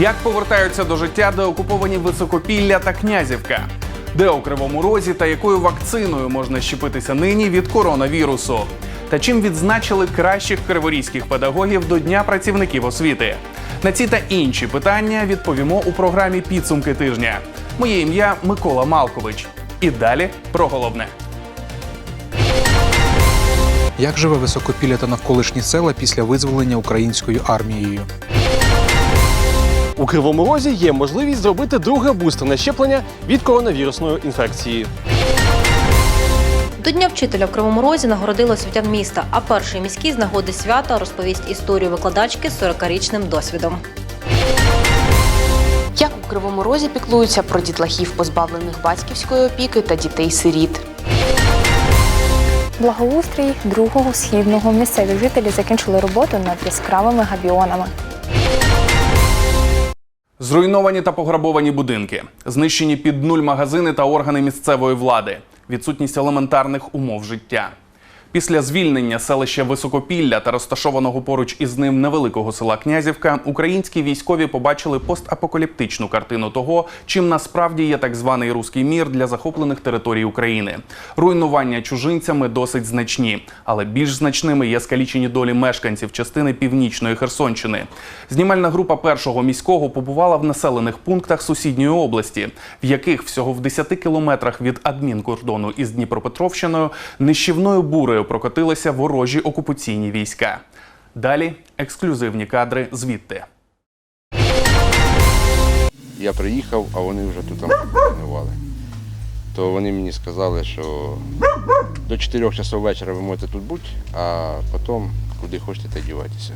Як повертаються до життя деокуповані Високопілля та Князівка? Де у Кривому Розі та якою вакциною можна щепитися нині від коронавірусу? Та чим відзначили кращих криворізьких педагогів до Дня працівників освіти? На ці та інші питання відповімо у програмі Підсумки тижня. Моє ім'я Микола Малкович. І далі про головне. Як живе високопілля та навколишні села після визволення українською армією? У Кривому Розі є можливість зробити друге бустерне щеплення від коронавірусної інфекції. До Дня вчителя в Кривому Розі нагородили освітян міста, а перший міський з нагоди свята розповість історію викладачки з 40-річним досвідом. Як у Кривому Розі піклуються про дітлахів, позбавлених батьківської опіки та дітей-сиріт. Благоустрій другого східного місцеві жителі закінчили роботу над яскравими габіонами. Зруйновані та пограбовані будинки, знищені під нуль магазини та органи місцевої влади, відсутність елементарних умов життя. Після звільнення селища Високопілля та розташованого поруч із ним невеликого села Князівка, українські військові побачили постапокаліптичну картину того, чим насправді є так званий руський мір для захоплених територій України. Руйнування чужинцями досить значні, але більш значними є скалічені долі мешканців частини північної Херсонщини. Знімальна група першого міського побувала в населених пунктах сусідньої області, в яких всього в 10 кілометрах від адмінкордону із Дніпропетровщиною нищівною бурею прокотилися ворожі окупаційні війська. Далі ексклюзивні кадри звідти. Я приїхав, а вони вже тут тренували. То вони мені сказали, що до 4 часов вечора ви можете тут бути, а потім куди хочете, та дівайтеся.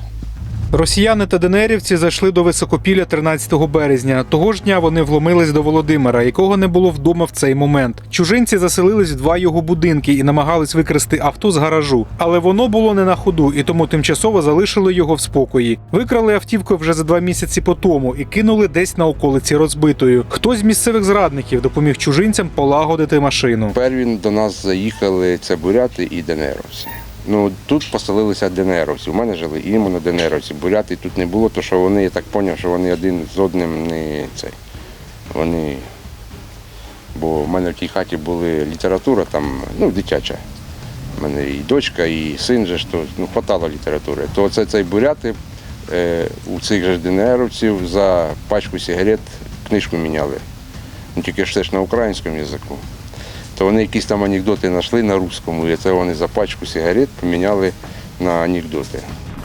Росіяни та ДНРівці зайшли до Високопілля 13 березня. Того ж дня вони вломились до Володимира, якого не було вдома в цей момент. Чужинці заселились в два його будинки і намагались викрасти авто з гаражу. Але воно було не на ходу, і тому тимчасово залишили його в спокої. Викрали автівку вже за два місяці по тому і кинули десь на околиці розбитою. Хтось з місцевих зрадників допоміг чужинцям полагодити машину. Перві до нас заїхали це буряти і ДНРовці. Ну тут поселилися ДНРовці. У мене жили іменно ДНРовці. Буряти тут не було, тому що вони, я так зрозумів, що вони один з одним не цей. Вони. Бо в мене в тій хаті була література, там, ну, дитяча. У мене і дочка, і син же то ну, хватало літератури. То це цей буряти е, у цих же ДНРовців за пачку сигарет книжку міняли. Ну, тільки ж це ж на українському язику. То вони якісь там анекдоти знайшли на русскому, і це вони за пачку сигарет поміняли на анекдоти.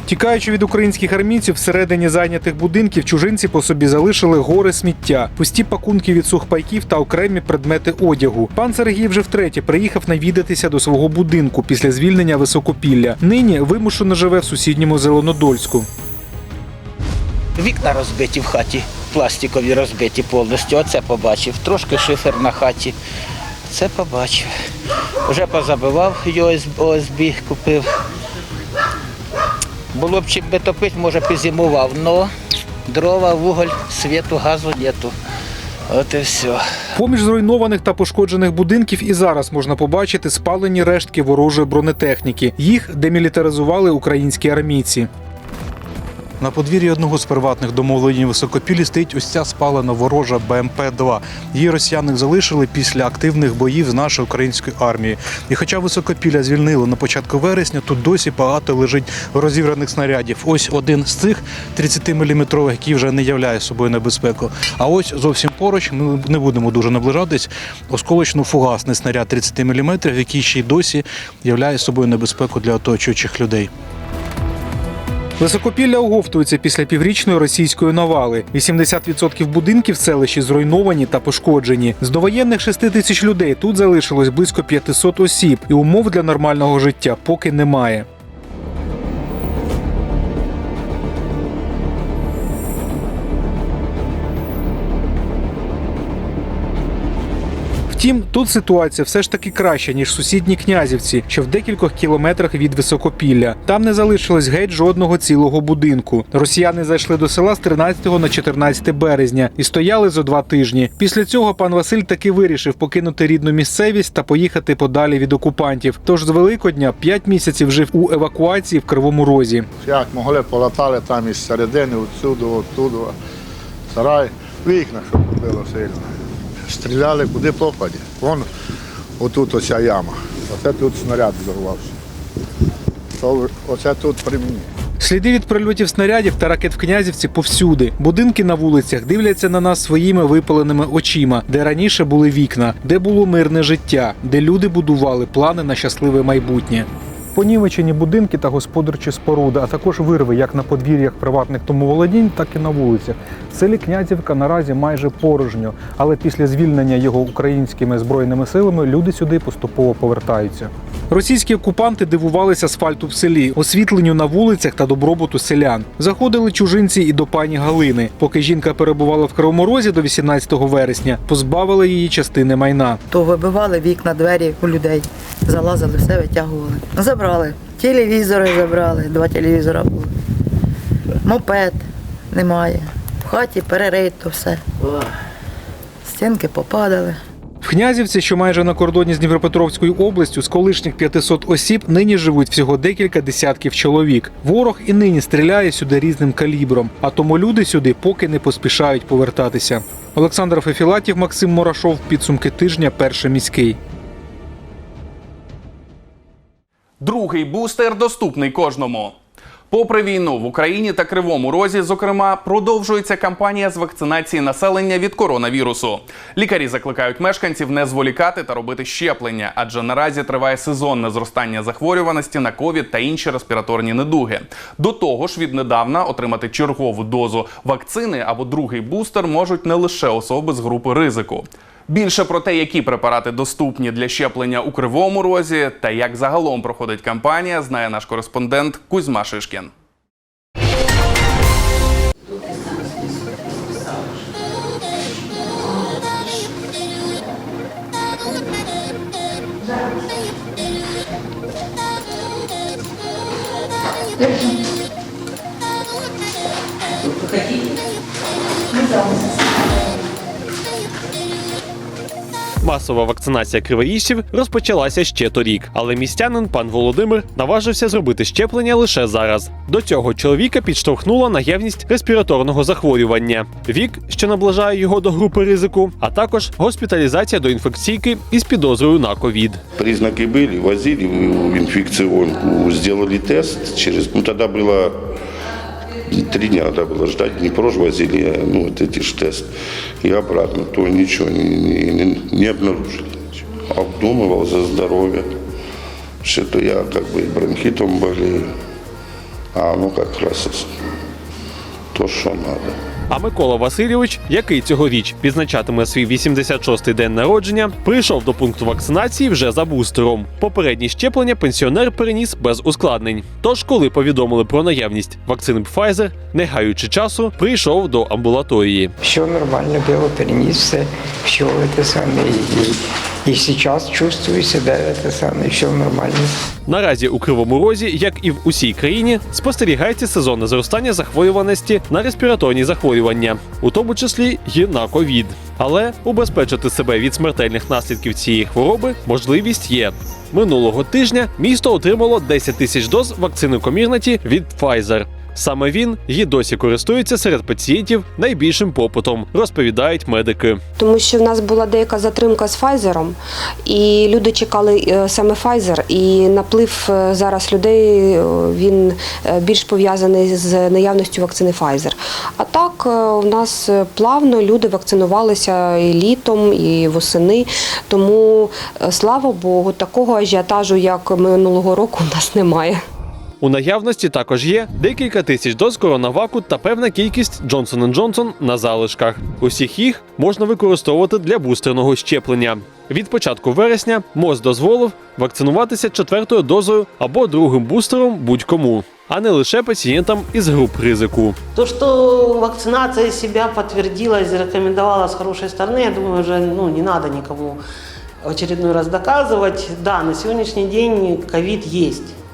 Тікаючи від українських армійців, всередині зайнятих будинків чужинці по собі залишили гори сміття, пусті пакунки від сухпайків та окремі предмети одягу. Пан Сергій вже втретє приїхав навідатися до свого будинку після звільнення високопілля. Нині вимушено живе в сусідньому Зеленодольську. Вікна розбиті в хаті, пластикові розбиті повністю. Оце побачив. Трошки шифер на хаті. Це побачив. Вже позабивав ОСБ, купив. Було б чим би топити, може позимував, але дрова, вуголь, світу, газу нету. От і все. Поміж зруйнованих та пошкоджених будинків і зараз можна побачити спалені рештки ворожої бронетехніки. Їх демілітаризували українські армійці. На подвір'ї одного з приватних домоволодінь Високопілі стоїть ось ця спалена ворожа БМП-2. Її росіяни залишили після активних боїв з нашою українською армією. І хоча Високопілля звільнили на початку вересня, тут досі багато лежить розібраних снарядів. Ось один з цих 30-мм, який вже не являє собою небезпеку. А ось зовсім поруч ми не будемо дуже наближатись. Осколочно-фугасний снаряд 30 мм, який ще й досі являє собою небезпеку для оточуючих людей. Високопілля оговтується після піврічної російської навали. 80% будинків в селищі зруйновані та пошкоджені. З довоєнних 6 тисяч людей тут залишилось близько 500 осіб, і умов для нормального життя поки немає. Втім, тут ситуація все ж таки краща, ніж сусідні князівці, що в декількох кілометрах від високопілля. Там не залишилось геть жодного цілого будинку. Росіяни зайшли до села з 13 на 14 березня і стояли за два тижні. Після цього пан Василь таки вирішив покинути рідну місцевість та поїхати подалі від окупантів. Тож з Великодня 5 місяців жив у евакуації в Кривому Розі. Як могли полатали там із середини, отсюди, оттуда. сарай, вікна, щоб було сильно. Стріляли куди попаді. Вон отут оця яма. Оце тут снаряд взорвався. Оце тут при мені. Сліди від прильотів снарядів та ракет в князівці повсюди. Будинки на вулицях дивляться на нас своїми випаленими очима, де раніше були вікна, де було мирне життя, де люди будували плани на щасливе майбутнє. Понівечені будинки та господарчі споруди, а також вирви як на подвір'ях приватних домоволодінь, так і на вулицях. В селі Князівка наразі майже порожньо, але після звільнення його українськими збройними силами люди сюди поступово повертаються. Російські окупанти дивувалися асфальту в селі, освітленню на вулицях та добробуту селян. Заходили чужинці і до пані Галини. Поки жінка перебувала в Кривому Розі до 18 вересня, позбавили її частини майна. то вибивали вікна, двері у людей, залазили, все витягували. Забрали. Телевізори забрали, два телевізора було. Мопед немає. В хаті перерито все. Стінки попадали. В Князівці, що майже на кордоні з Дніпропетровською областю, з колишніх 500 осіб нині живуть всього декілька десятків чоловік. Ворог і нині стріляє сюди різним калібром, а тому люди сюди поки не поспішають повертатися. Олександр Фефілатів, Максим Мурашов. Підсумки тижня. Перший міський. Другий бустер доступний кожному. Попри війну в Україні та Кривому Розі, зокрема, продовжується кампанія з вакцинації населення від коронавірусу. Лікарі закликають мешканців не зволікати та робити щеплення, адже наразі триває сезонне зростання захворюваності на ковід та інші респіраторні недуги. До того ж, віднедавна отримати чергову дозу вакцини або другий бустер можуть не лише особи з групи ризику. Більше про те, які препарати доступні для щеплення у кривому розі та як загалом проходить кампанія, знає наш кореспондент Кузьма Шишкін. Масова вакцинація криворіжців розпочалася ще торік, але містянин пан Володимир наважився зробити щеплення лише зараз. До цього чоловіка підштовхнула наявність респіраторного захворювання, вік, що наближає його до групи ризику, а також госпіталізація до інфекційки із підозрою на ковід. Признаки были, возили в инфекционку, сделали тест через, ну тогда было три дня надо было ждать, не возили, ну вот эти ж тест, и обратно, то ничего не, не, не, обнаружили. Обдумывал за здоровье, что-то я как бы бронхитом болею, а ну как раз то, что надо. А Микола Васильович, який цьогоріч відзначатиме свій 86-й день народження, прийшов до пункту вакцинації вже за бустером. Попередні щеплення пенсіонер переніс без ускладнень. Тож, коли повідомили про наявність вакцини Pfizer, не гаючи часу, прийшов до амбулаторії. Все нормально было, перенес все, все это самое. И сейчас чувствую себя это самое, все нормально. Наразі у Кривому Розі, як і в усій країні, спостерігається сезонне зростання захворюваності на респіраторні захворювання, у тому числі й на ковід. Але убезпечити себе від смертельних наслідків цієї хвороби можливість є. Минулого тижня місто отримало 10 тисяч доз вакцини комірнаті від Pfizer. Саме він і досі користується серед пацієнтів найбільшим попитом, розповідають медики. Тому що в нас була деяка затримка з Файзером, і люди чекали е, саме Pfizer, і наплив е, зараз людей е, він більш пов'язаний з наявністю вакцини Pfizer. А так у нас плавно люди вакцинувалися і літом, і восени. Тому слава Богу, такого ажіотажу, як минулого року, у нас немає. У наявності також є декілька тисяч доз коронаваку та певна кількість Johnson Johnson на залишках. Усіх їх можна використовувати для бустерного щеплення. Від початку вересня МОЗ дозволив вакцинуватися четвертою дозою або другим бустером будь-кому, а не лише пацієнтам із груп ризику. То, что вакцинация себя подтвердилась, зарекомендовала с хорошей стороны, я думаю, уже ну, не надо никому в раз доказывать. Да, на сегодняшний день ковид есть.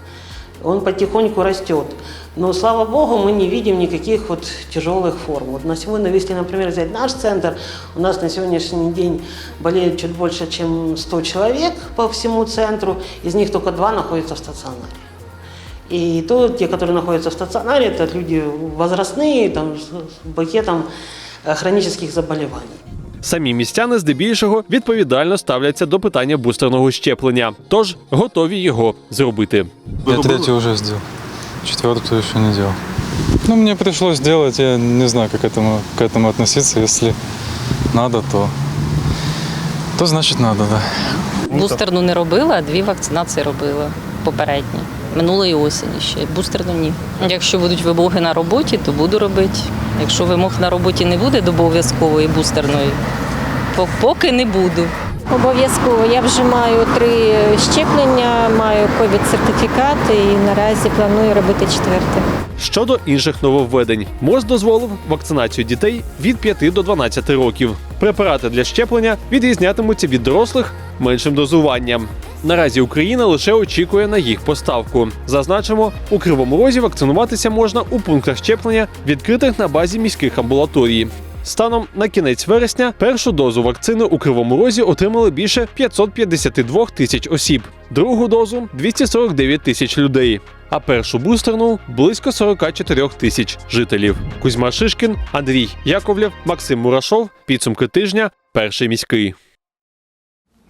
Он потихоньку растет. Но, слава богу, мы не видим никаких вот тяжелых форм. Вот на сегодня, если, например, взять наш центр, у нас на сегодняшний день болеет чуть больше, чем 100 человек по всему центру, из них только два находятся в стационаре. И то те, которые находятся в стационаре, это люди возрастные, там, с букетом э, хронических заболеваний. Самі містяни здебільшого відповідально ставляться до питання бустерного щеплення, тож готові його зробити. Я третью уже сделал. Четвертую еще не делал. Ну, мне пришлось делать, я не знаю, как этому, к этому относиться. Если надо, то, то значит надо, да. Бустерну не робила, а дві вакцинації робила попередні. Минулої осені ще. Бустерну ні. Якщо будуть вимоги на роботі, то буду робити. Якщо вимог на роботі не буде до обов'язкової бустерної, поки не буду. Обов'язково. Я вже маю три щеплення, маю ковід-сертифікат і наразі планую робити четверте. Щодо інших нововведень, МОЗ дозволив вакцинацію дітей від 5 до 12 років. Препарати для щеплення відрізнятимуться від дорослих меншим дозуванням. Наразі Україна лише очікує на їх поставку. Зазначимо, у Кривому Розі вакцинуватися можна у пунктах щеплення, відкритих на базі міських амбулаторій. Станом на кінець вересня першу дозу вакцини у Кривому Розі отримали більше 552 тисяч осіб, другу дозу 249 тисяч людей. А першу бустерну близько 44 тисяч жителів. Кузьма Шишкін, Андрій Яковлєв, Максим Мурашов. Підсумки тижня. Перший міський.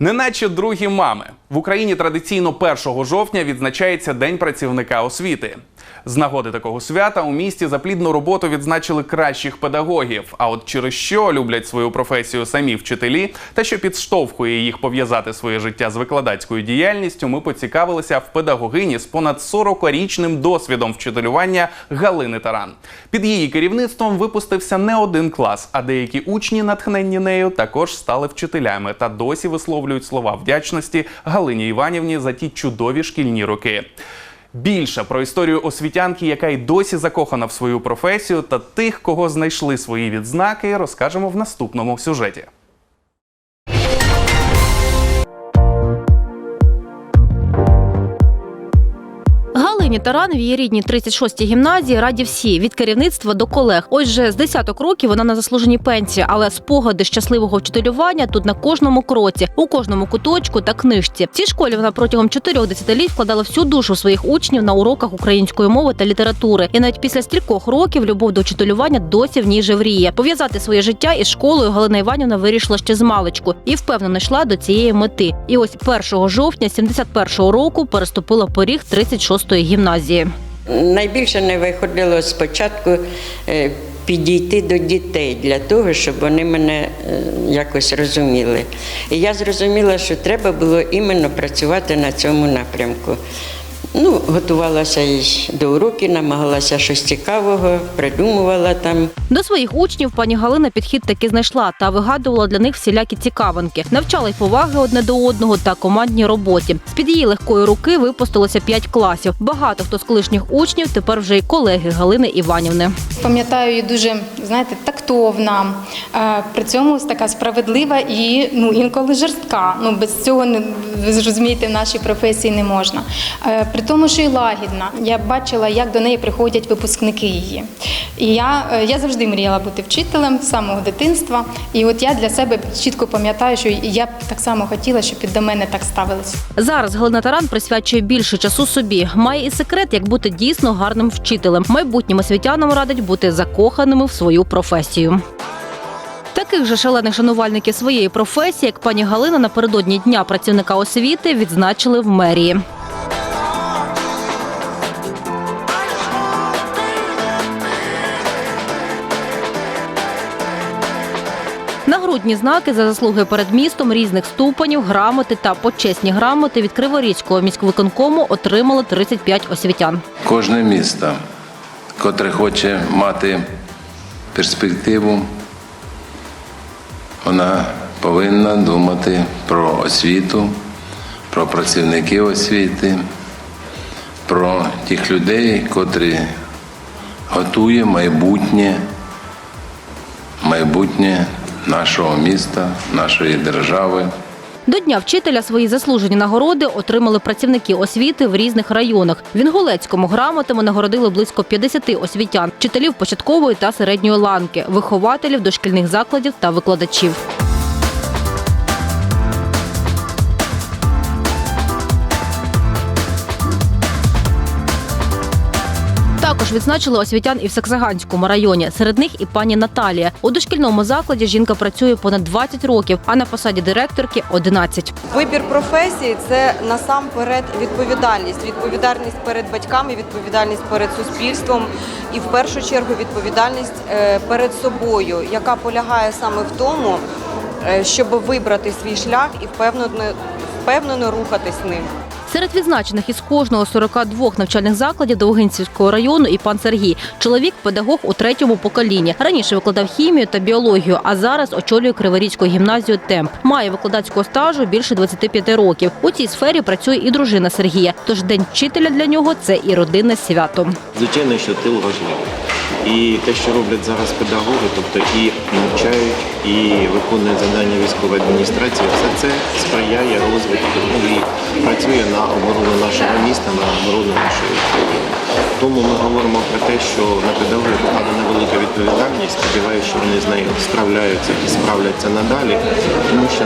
Неначе другі мами в Україні традиційно 1 жовтня відзначається День працівника освіти. З нагоди такого свята у місті за плідну роботу відзначили кращих педагогів. А от через що люблять свою професію самі вчителі, та що підштовхує їх пов'язати своє життя з викладацькою діяльністю, ми поцікавилися в педагогині з понад 40-річним досвідом вчителювання Галини Таран. Під її керівництвом випустився не один клас, а деякі учні, натхненні нею, також стали вчителями та досі висловлюють слова вдячності Галині Іванівні за ті чудові шкільні роки. Більше про історію освітянки, яка й досі закохана в свою професію, та тих, кого знайшли свої відзнаки, розкажемо в наступному сюжеті. Галині Таран в її рідній 36-й гімназії раді всі від керівництва до колег. Ось з десяток років вона на заслуженій пенсії, але спогади щасливого вчителювання тут на кожному кроці, у кожному куточку та книжці. В цій школі вона протягом чотирьох десятиліть вкладала всю душу своїх учнів на уроках української мови та літератури. І навіть після стількох років любов до вчителювання досі в ній живріє. Пов'язати своє життя із школою Галина Іванівна вирішила ще з маличку і впевнено йшла до цієї мети. І ось 1 жовтня 71-го року переступила поріг 36-ї гімназії. Найбільше не виходило спочатку е, підійти до дітей для того, щоб вони мене е, якось розуміли. І я зрозуміла, що треба було іменно працювати на цьому напрямку. Ну, готувалася і до уроків, намагалася щось цікавого, придумувала там. До своїх учнів пані Галина підхід таки знайшла та вигадувала для них всілякі цікавинки, навчала й поваги одне до одного та командній роботі. З під її легкої руки випустилося п'ять класів. Багато хто з колишніх учнів тепер вже й колеги Галини Іванівни. Пам'ятаю її дуже, знаєте, тактовна, е, при цьому така справедлива і ну інколи жорстка. Ну без цього не ви зрозумієте, в нашій професії не можна. При тому, що й лагідна. Я бачила, як до неї приходять випускники її. І я, е, я завжди мріяла бути вчителем з самого дитинства. І от я для себе чітко пам'ятаю, що я так само хотіла, щоб і до мене так ставилися. Зараз Галина Таран присвячує більше часу собі. Має і секрет, як бути дійсно гарним вчителем. Майбутнім освітянам радить бути закоханими в свою професію. Таких же шалених шанувальників своєї професії, як пані Галина, напередодні дня працівника освіти відзначили в мерії. Нагрудні знаки за заслуги перед містом різних ступенів, грамоти та почесні грамоти від Криворізького міськвиконкому отримали 35 освітян. Кожне місто, котре хоче мати перспективу, вона повинна думати про освіту, про працівників освіти, про тих людей, котрі готує майбутнє, майбутнє нашого міста, нашої держави. До Дня вчителя свої заслужені нагороди отримали працівники освіти в різних районах. В Інгулецькому грамотами нагородили близько 50 освітян, вчителів початкової та середньої ланки, вихователів дошкільних закладів та викладачів. Також відзначили освітян і в Саксаганському районі. Серед них і пані Наталія. У дошкільному закладі жінка працює понад 20 років, а на посаді директорки 11. Вибір професії це насамперед відповідальність. Відповідальність перед батьками, відповідальність перед суспільством і в першу чергу відповідальність е, перед собою, яка полягає саме в тому, е, щоб вибрати свій шлях і впевнено, впевнено рухатись ним. Серед відзначених із кожного 42 навчальних закладів Довгинцівського району і пан Сергій. Чоловік педагог у третьому поколінні. Раніше викладав хімію та біологію, а зараз очолює Криворізьку гімназію Темп. Має викладацького стажу більше 25 років. У цій сфері працює і дружина Сергія. Тож день вчителя для нього це і родинне свято. Звичайно, що тил важливий. І те, що роблять зараз педагоги, тобто і навчають, і виконують завдання військової адміністрації, все це сприяє розвитку ну, і працює на оборону нашого міста, на оборону нашої країни. Тому ми говоримо про те, що на педагогів покладена велика відповідальність. Сподіваюся, що вони з нею справляються і справляться надалі, тому що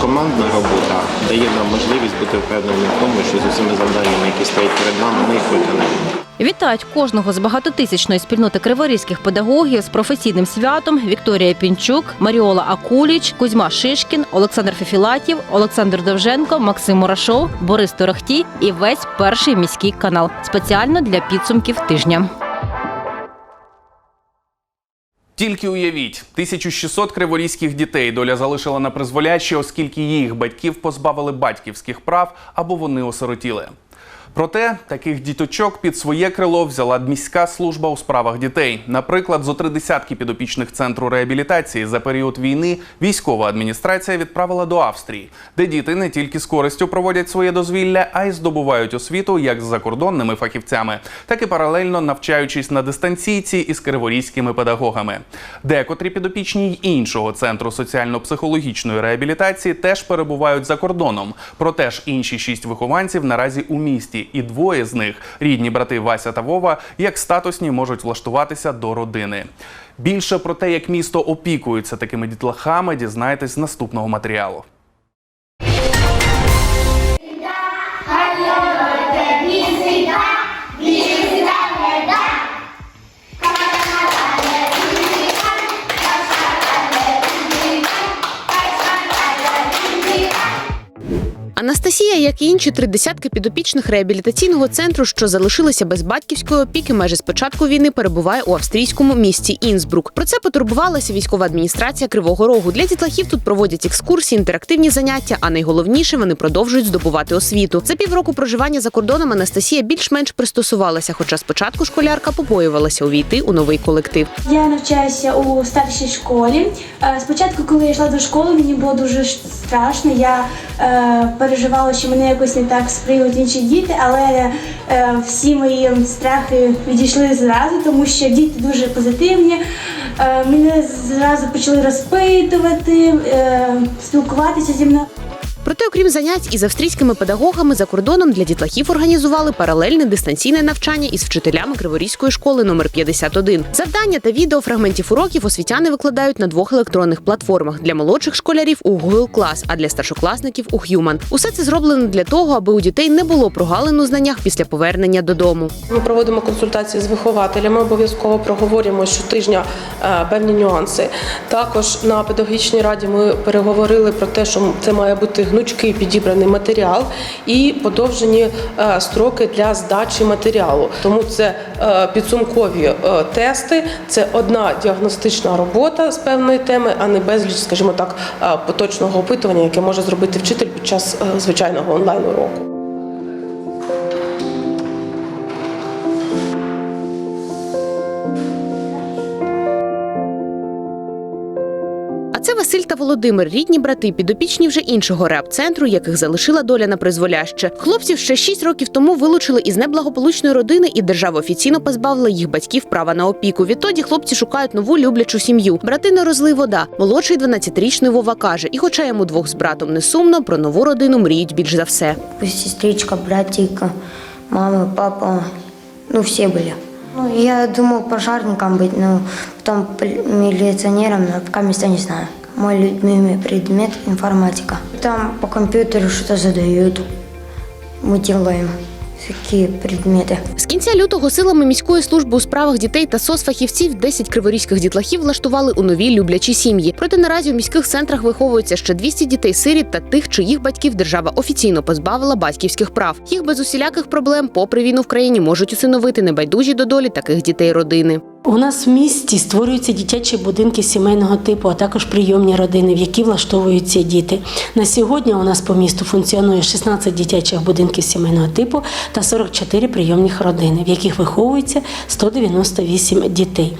командна робота дає нам можливість бути впевненими в тому, що з усіма завданнями, які стоять перед нами, ми їх виконаємо. Вітають кожного з багатотисячної спільноти криворізьких педагогів з професійним святом Вікторія Пінчук, Маріола Акуліч, Кузьма Шишкін, Олександр Фефілатів, Олександр Довженко, Максим Мурашов, Борис Торохтій і весь перший міський канал спеціально для підсумків тижня. Тільки уявіть, 1600 криворізьких дітей доля залишила на призволяще, оскільки їх батьків позбавили батьківських прав або вони осиротіли. Проте таких діточок під своє крило взяла міська служба у справах дітей. Наприклад, зо три десятки підопічних центру реабілітації за період війни військова адміністрація відправила до Австрії, де діти не тільки з користю проводять своє дозвілля, а й здобувають освіту як з закордонними фахівцями, так і паралельно навчаючись на дистанційці із криворізькими педагогами. Декотрі підопічні й іншого центру соціально-психологічної реабілітації теж перебувають за кордоном. Проте ж інші шість вихованців наразі у місті, і двоє з них рідні брати Вася та Вова, як статусні можуть влаштуватися до родини. Більше про те, як місто опікується такими дітлахами, дізнаєтесь з наступного матеріалу. Анастасія, як і інші три десятки підопічних реабілітаційного центру, що залишилися без батьківської опіки, майже з початку війни перебуває у австрійському місті Інсбрук. Про це потурбувалася військова адміністрація Кривого Рогу. Для дітлахів тут проводять екскурсії, інтерактивні заняття, а найголовніше вони продовжують здобувати освіту. За півроку проживання за кордоном Анастасія більш-менш пристосувалася, хоча спочатку школярка побоювалася увійти у новий колектив. Я навчаюся у старшій школі. Е, Спочатку, коли я йшла до школи, мені було дуже страшно. Я е, переживала, що мене якось не так сприймуть інші діти, але е, всі мої страхи відійшли зразу, тому що діти дуже позитивні. Е, мене зразу почали розпитувати, е, спілкуватися зі мною. Проте, окрім занять із австрійськими педагогами за кордоном для дітлахів організували паралельне дистанційне навчання із вчителями Криворізької школи номер 51. Завдання та відео фрагментів уроків освітяни викладають на двох електронних платформах для молодших школярів у Google Class, а для старшокласників у Human. Усе це зроблено для того, аби у дітей не було прогалин у знаннях після повернення додому. Ми проводимо консультації з вихователями, обов'язково проговорюємо щотижня е, певні нюанси. Також на педагогічній раді ми переговорили про те, що це має бути гнучкий підібраний матеріал і подовжені е, строки для здачі матеріалу. Тому це е, підсумкові е, тести, це одна діагностична робота з певної теми, а не безліч, скажімо так, поточного опитування, яке може зробити вчитель під час звичайного онлайн уроку. Василь та Володимир, рідні брати, підопічні вже іншого реаб-центру, яких залишила доля на призволяще. Хлопців ще 6 років тому вилучили із неблагополучної родини, і держава офіційно позбавила їх батьків права на опіку. Відтоді хлопці шукають нову люблячу сім'ю. Брати не розлий вода. Молодший 12-річний Вова каже, і хоча йому двох з братом не сумно, про нову родину мріють більш за все. Сестричка, братик, мама, папа, ну все были. Ну, я думал пожарником быть, но потом милиционером, но пока места не знаю Мой любимый предмет – информатика. Там по компьютеру что-то задают, мы делаем такие предметы. Кінця лютого силами міської служби у справах дітей та соцфахівців 10 криворізьких дітлахів влаштували у нові люблячі сім'ї. Проте наразі у міських центрах виховується ще 200 дітей-сиріт та тих, чиїх батьків держава офіційно позбавила батьківських прав. Їх без усіляких проблем, попри війну в країні, можуть усиновити небайдужі до долі таких дітей родини. У нас в місті створюються дитячі будинки сімейного типу, а також прийомні родини, в які влаштовуються діти. На сьогодні у нас по місту функціонує 16 дитячих будинків сімейного типу та 44 прийомних родини, в яких виховується 198 дітей.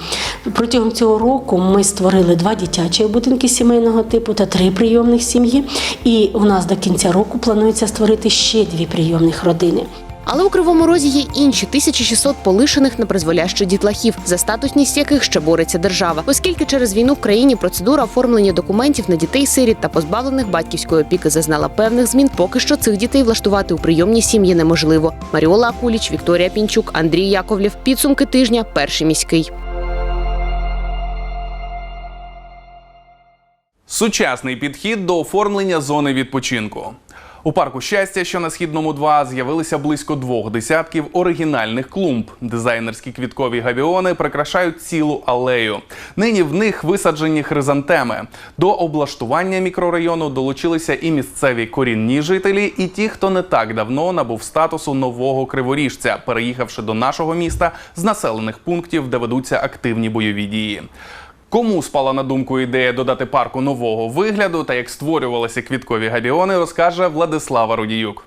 Протягом цього року ми створили два дитячі будинки сімейного типу та три прийомних сім'ї. І у нас до кінця року планується створити ще дві прийомних родини. Але у Кривому Розі є інші 1600 полишених на призволяще дітлахів, за статусність яких ще бореться держава, оскільки через війну в країні процедура оформлення документів на дітей-сиріт та позбавлених батьківської опіки зазнала певних змін. Поки що цих дітей влаштувати у прийомні сім'ї неможливо. Маріола Акуліч, Вікторія Пінчук, Андрій Яковлєв. Підсумки тижня. Перший міський. Сучасний підхід до оформлення зони відпочинку. У парку щастя, що на східному 2, з'явилися близько двох десятків оригінальних клумб. Дизайнерські квіткові гавіони прикрашають цілу алею. Нині в них висаджені хризантеми. До облаштування мікрорайону долучилися і місцеві корінні жителі, і ті, хто не так давно набув статусу нового криворіжця, переїхавши до нашого міста з населених пунктів, де ведуться активні бойові дії. Кому спала на думку ідея додати парку нового вигляду та як створювалися квіткові габіони, розкаже Владислава Рудіюк.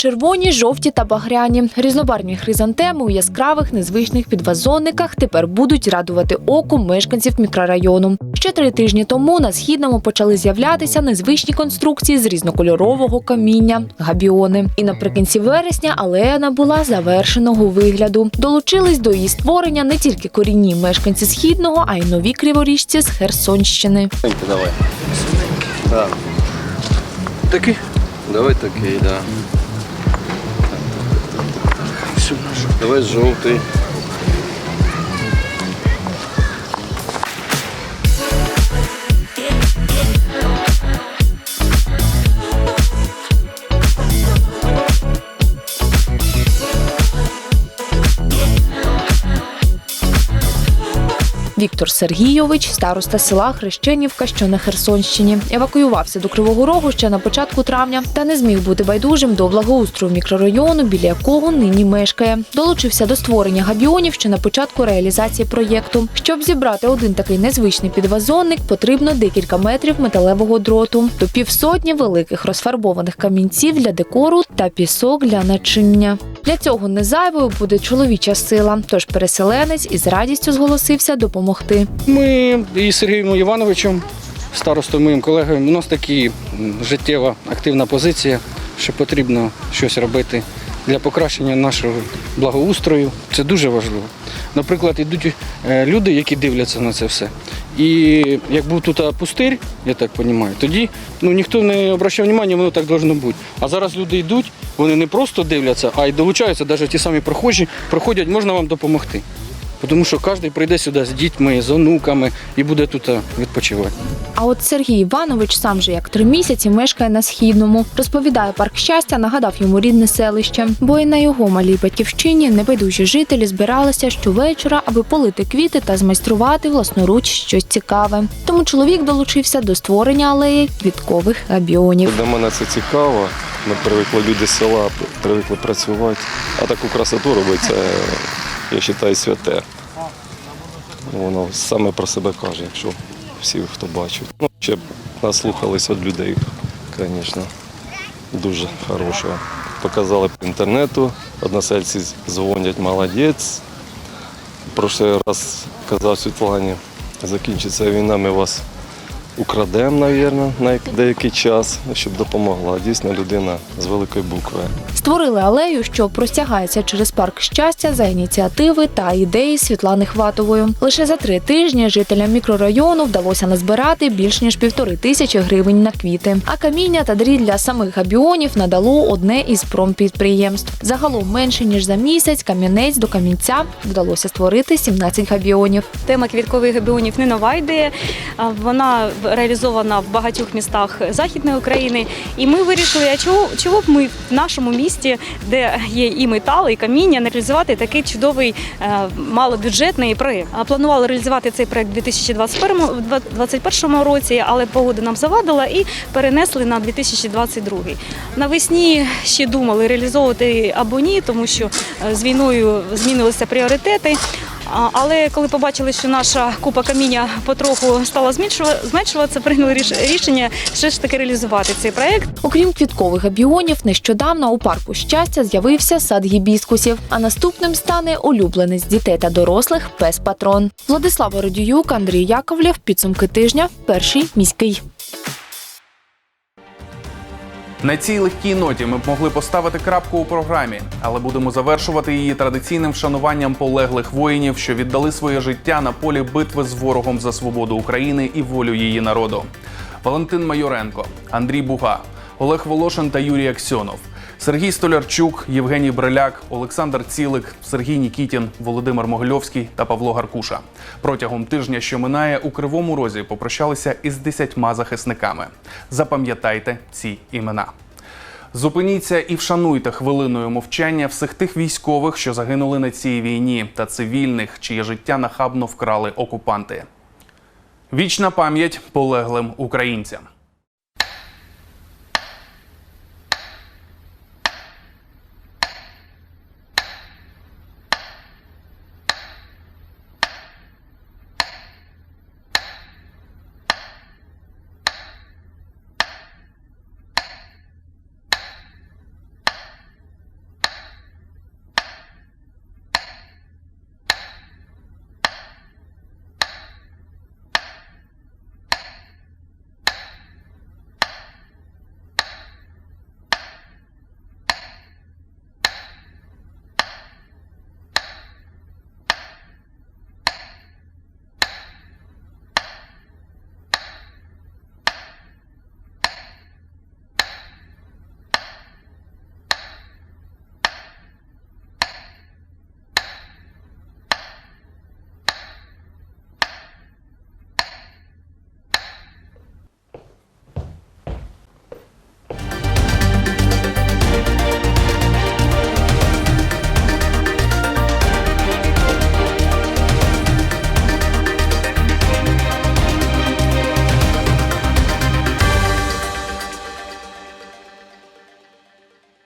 Червоні, жовті та багряні різнобарвні хризантеми у яскравих незвичних підвазонниках тепер будуть радувати око мешканців мікрорайону. Ще три тижні тому на східному почали з'являтися незвичні конструкції з різнокольорового каміння габіони. І наприкінці вересня алея набула завершеного вигляду. Долучились до її створення не тільки корінні мешканці східного, а й нові криворіжці з Херсонщини. Давай. Да. Такий? Давай такий, да. Давай жовтий. Віктор Сергійович, староста села Хрещенівка, що на Херсонщині, евакуювався до Кривого Рогу ще на початку травня та не зміг бути байдужим до благоустрою мікрорайону, біля якого нині мешкає. Долучився до створення габіонів ще на початку реалізації проєкту. Щоб зібрати один такий незвичний підвазонник, потрібно декілька метрів металевого дроту, до півсотні великих розфарбованих камінців для декору та пісок для начиння. Для цього не зайвою буде чоловіча сила. Тож переселенець із радістю зголосився допомогти. Ми із Сергієм Івановичем, старостою моїм колегою, у нас такі життєва активна позиція, що потрібно щось робити для покращення нашого благоустрою. Це дуже важливо. Наприклад, йдуть е, люди, які дивляться на це все. І як був тут пустир, я так розумію, тоді ну, ніхто не обращав увагу, воно так должно бути. А зараз люди йдуть, вони не просто дивляться, а й долучаються, навіть ті самі прохожі, проходять, можна вам допомогти. Тому що кожен прийде сюди з дітьми, з онуками і буде тут відпочивати. А от Сергій Іванович сам же як три місяці мешкає на східному. Розповідає, парк щастя нагадав йому рідне селище, бо і на його малій батьківщині небайдужі жителі збиралися щовечора, аби полити квіти та змайструвати власноруч щось цікаве. Тому чоловік долучився до створення алеї квіткових габіонів. Для мене це цікаво. Ми привикли люди з села, привикли працювати. А таку красоту робити, це, я вважаю, святе. Воно саме про себе каже, якщо всі, хто бачить. Ну, ще б наслухались від людей, звісно, дуже хорошого. Показали по інтернету, односельці дзвонять, молодець. Прошлий раз казав Світлані, закінчиться війна, ми вас украдемо, мабуть, на деякий час, щоб допомогла. Дійсно, людина з великої букви. Створили алею, що простягається через парк щастя за ініціативи та ідеї Світлани Хватової. Лише за три тижні жителям мікрорайону вдалося назбирати більш ніж півтори тисячі гривень на квіти. А каміння та дріль для самих габіонів надало одне із промпідприємств. Загалом менше ніж за місяць камінець до камінця вдалося створити 17 габіонів. Тема квіткових габіонів не нова ідея. А Вона в- реалізована в багатьох містах Західної України. І ми вирішили, а чого, чого б ми в нашому місті, де є і метал, і каміння, не реалізувати такий чудовий е, малобюджетний проєкт. Планували реалізувати цей проєкт у 2021 2021 році, але погода нам завадила і перенесли на 2022. Навесні ще думали реалізовувати або ні, тому що е, з війною змінилися пріоритети. Але коли побачили, що наша купа каміння потроху стала зменшува- зменшуватися, прийняли ріш- рішення все ж таки реалізувати цей проект. Окрім квіткових абіонів, нещодавно у парку щастя з'явився сад гібіскусів. А наступним стане улюбленець дітей та дорослих пес патрон. Владислава Родіюк, Андрій Яковлєв. Підсумки тижня. Перший міський. На цій легкій ноті ми б могли поставити крапку у програмі, але будемо завершувати її традиційним вшануванням полеглих воїнів, що віддали своє життя на полі битви з ворогом за свободу України і волю її народу. Валентин Майоренко, Андрій Буга, Олег Волошин та Юрій Аксьонов, Сергій Столярчук, Євгеній Бриляк, Олександр Цілик, Сергій Нікітін, Володимир Могильовський та Павло Гаркуша. Протягом тижня, що минає, у Кривому Розі попрощалися із десятьма захисниками. Запам'ятайте ці імена. Зупиніться і вшануйте хвилиною мовчання всіх тих військових, що загинули на цій війні, та цивільних, чиє життя нахабно вкрали окупанти. Вічна пам'ять полеглим українцям.